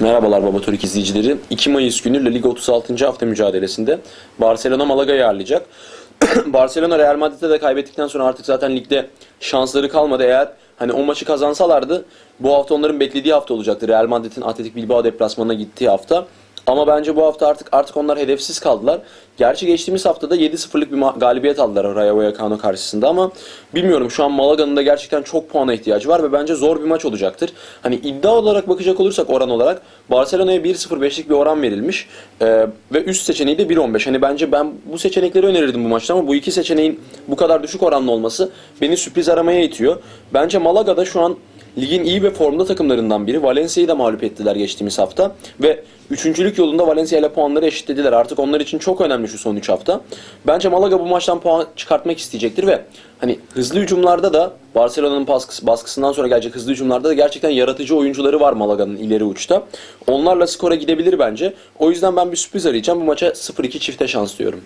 Merhabalar Baba Torik izleyicileri. 2 Mayıs günü La Liga 36. hafta mücadelesinde Barcelona Malaga'yı ağırlayacak. Barcelona Real Madrid'e de kaybettikten sonra artık zaten ligde şansları kalmadı. Eğer hani o maçı kazansalardı bu hafta onların beklediği hafta olacaktı. Real Madrid'in Atletik Bilbao deplasmanına gittiği hafta. Ama bence bu hafta artık artık onlar hedefsiz kaldılar. Gerçi geçtiğimiz haftada 7-0'lık bir galibiyet aldılar Rayo Vallecano karşısında ama bilmiyorum şu an Malaga'nın da gerçekten çok puana ihtiyacı var ve bence zor bir maç olacaktır. Hani iddia olarak bakacak olursak oran olarak Barcelona'ya 1-0-5'lik bir oran verilmiş Ee, ve üst seçeneği de 1-15. Hani bence ben bu seçenekleri önerirdim bu maçta ama bu iki seçeneğin bu kadar düşük oranlı olması beni sürpriz aramaya itiyor. Bence Malaga'da şu an Ligin iyi ve formda takımlarından biri. Valencia'yı da mağlup ettiler geçtiğimiz hafta. Ve üçüncülük yolunda Valencia ile puanları eşitlediler. Artık onlar için çok önemli şu son 3 hafta. Bence Malaga bu maçtan puan çıkartmak isteyecektir ve hani hızlı hücumlarda da Barcelona'nın baskısı, baskısından sonra gelecek hızlı hücumlarda da gerçekten yaratıcı oyuncuları var Malaga'nın ileri uçta. Onlarla skora gidebilir bence. O yüzden ben bir sürpriz arayacağım. Bu maça 0-2 çifte şans diyorum.